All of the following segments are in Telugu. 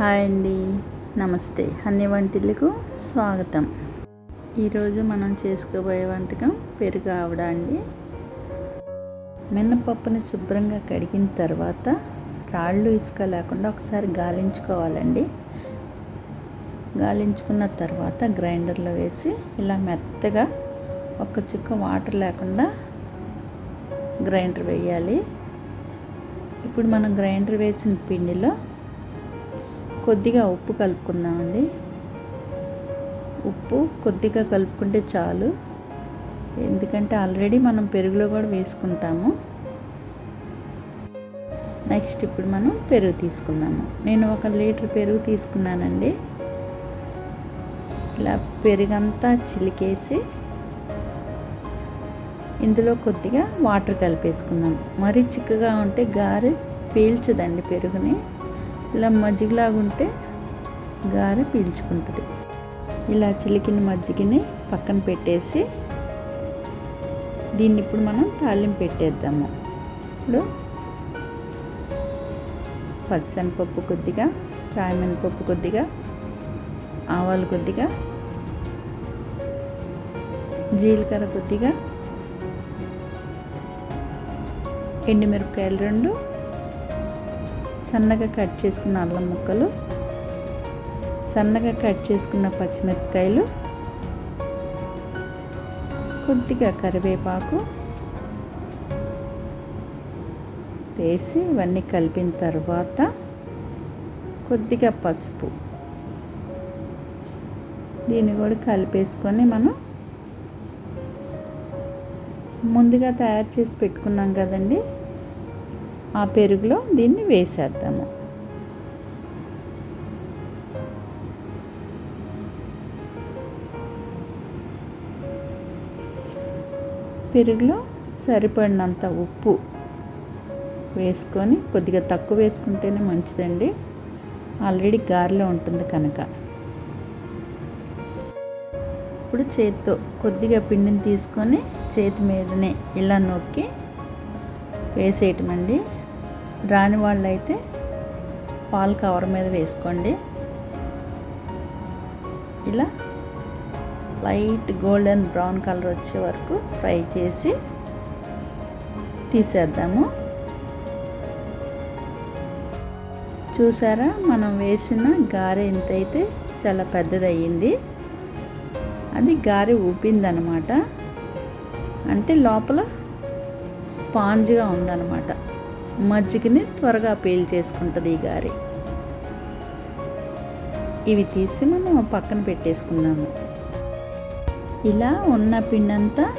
హాయ్ అండి. నమస్తే. అన్ని వంటిలకు స్వాగతం. ఈరోజు మనం చేసుకోబోయే వంటకం పెరుగు ఆవిడ అండి. మినపప్పుని శుభ్రంగా కడిగిన తర్వాత రాళ్ళు ఇసుక లేకుండా ఒకసారి గాలించుకోవాలండి. గాలించుకున్న తర్వాత గ్రైండర్లో వేసి ఇలా మెత్తగా ఒక చుక్క వాటర్ లేకుండా గ్రైండర్ వేయాలి. ఇప్పుడు మనం గ్రైండర్ వేసిన పిండిలో కొద్దిగా ఉప్పు కలుపుకుందామండి. ఉప్పు కొద్దిగా కలుపుకుంటే చాలు. ఎందుకంటే ఆల్రెడీ మనం పెరుగులో కూడా వేసుకుంటాము. నెక్స్ట్ ఇప్పుడు మనం పెరుగు తీసుకుందాము. నేను ఒక లీటర్ పెరుగు తీసుకున్నానండి. ఇలా పెరుగంతా చిలికేసి ఇందులో కొద్దిగా వాటర్ కలిపేసుకుందాం. మరీ చిక్కగా ఉంటే గారె పీల్చదండి పెరుగుని. ఇలా మజ్జిగలాగా ఉంటే గారె పీల్చుకుంటుంది. ఇలా చిలికిన మజ్జిగని పక్కన పెట్టేసి దీన్ని ఇప్పుడు మనం తాలింపు పెట్టేద్దాము. ఇప్పుడు పచ్చనిపప్పు కొద్దిగా చాయమినపప్పు కొద్దిగా ఆవాలు కొద్దిగా జీలకర్ర కొద్దిగా ఎండుమిరపకాయలు రెండు సన్నగా కట్ చేసుకున్న అల్లం ముక్కలు సన్నగా కట్ చేసుకున్న పచ్చిమిరపకాయలు కొద్దిగా కరివేపాకు వేసి ఇవన్నీ కలిపిన తర్వాత కొద్దిగా పసుపు. దీన్ని కూడా కలిపేసుకొని మనం ముందుగా తయారు చేసి పెట్టుకున్నాం కదండి. ఆ పెరుగులో దీన్ని వేసేద్దాము. పెరుగులో సరిపడినంత ఉప్పు వేసుకొని కొద్దిగా తక్కువ వేసుకుంటేనే మంచిదండి. ఆల్రెడీ గారెలో ఉంటుంది కనుక. ఇప్పుడు చేతితో కొద్దిగా పిండిని తీసుకొని చేతి మీదనే ఇలా నొక్కి వేసేయటం అండి రాని వాళ్ళు అయితే పాలు కవర్ మీద వేసుకోండి. ఇలా లైట్ గోల్డెన్ బ్రౌన్ కలర్ వచ్చే వరకు ఫ్రై చేసి తీసేద్దాము. చూసారా? మనం వేసిన గారె ఎంతైతే చాలా పెద్దదయ్యింది. అది గారె ఊపిందనమాట. అంటే లోపల స్పాంజ్గా ఉందన్నమాట మజ్జిగని త్వరగా పీల్ చేసుకుంటుంది ఈ గారి. ఇవి తీసి మనం పక్కన పెట్టేసుకున్నాము ఇలా ఉన్న పిండంతా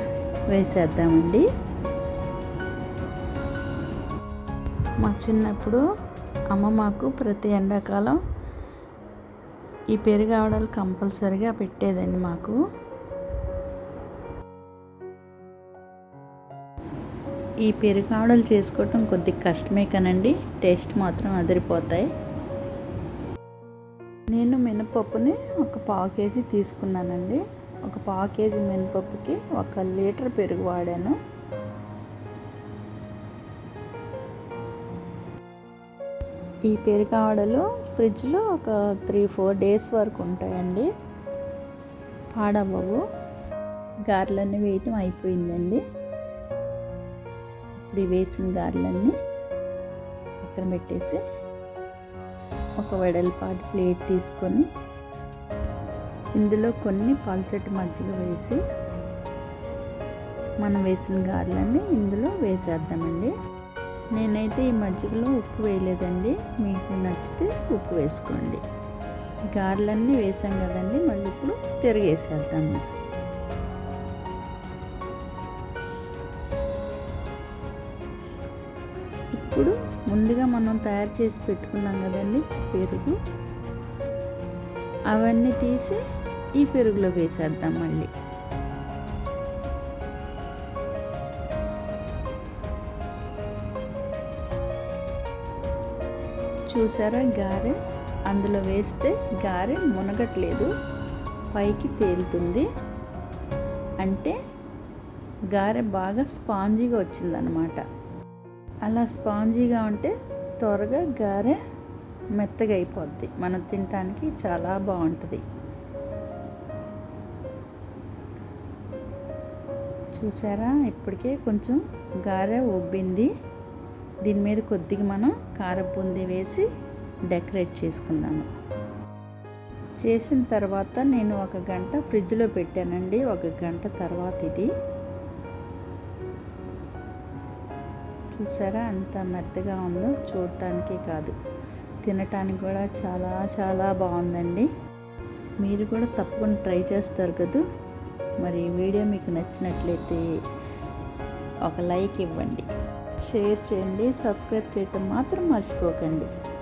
వేసేద్దామండి. మా చిన్నప్పుడు అమ్మ మాకు ప్రతి ఎండాకాలం ఈ పెరుగావడాలు కంపల్సరిగా పెట్టేదండి మాకు. ఈ పెరుగావడలు చేసుకోవటం కొద్దిగా కష్టమే కానండి. టేస్ట్ మాత్రం అదిరిపోతాయి. నేను మినపప్పుని ఒక పావు కేజీ తీసుకున్నానండి. ఒక పావు కేజీ మినపప్పుకి ఒక లీటర్ పెరుగు వాడాను. ఈ పెరుగు పెరుగావడలు ఫ్రిడ్జ్లో ఒక త్రీ ఫోర్ డేస్ వరకు ఉంటాయండి. పాడవ్వవు. గారెలన్నీ వేయటం అయిపోయిందండి. ఇప్పుడు వేసిన గారెలన్నీ పక్కన పెట్టేసి ఒక వెడల్పాటి ప్లేట్ తీసుకొని ఇందులో కొన్ని పల్చటి మజ్జిగ వేసి మనం వేసిన గారెలన్నీ ఇందులో వేసేద్దామండి. నేనైతే ఈ మజ్జిగలో ఉప్పు వేయలేదండి. మీకు నచ్చితే ఉప్పు వేసుకోండి. గారెలన్నీ వేసాం కదండి మళ్ళీ ఇప్పుడు తిరిగేసేద్దాము. ఇప్పుడు ముందుగా మనం తయారు చేసి పెట్టుకున్నాం కదండి పెరుగు. అవన్నీ తీసి ఈ పెరుగులో వేసేద్దాం మళ్ళీ. చూసారా గారె? అందులో వేస్తే గారె మునగట్లేదు. పైకి తేలుతుంది. అంటే గారె బాగా స్పాంజీగా వచ్చిందనమాట. అలా స్పాంజీగా ఉంటే త్వరగా గారె మెత్తగా అయిపోద్ది మనం తినటానికి చాలా బాగుంటుంది. చూసారా? ఇప్పటికే కొంచెం గారె ఉబ్బింది. దీని మీద కొద్దిగా మనం కారబూంది వేసి డెకరేట్ చేసుకుందాము. చేసిన తర్వాత నేను ఒక గంట ఫ్రిడ్జ్లో పెట్టానండి. ఒక గంట తర్వాత ఇది. చూసారా? అంత మెత్తగా ఉందో చూడటానికి కాదు. తినటానికి కూడా చాలా చాలా బాగుందండి. మీరు కూడా తప్పకుండా ట్రై చేస్తారు కదా? మరి వీడియో మీకు నచ్చినట్లయితే ఒక లైక్ ఇవ్వండి. షేర్ చేయండి. సబ్స్క్రైబ్ చేయటం మాత్రం మర్చిపోకండి.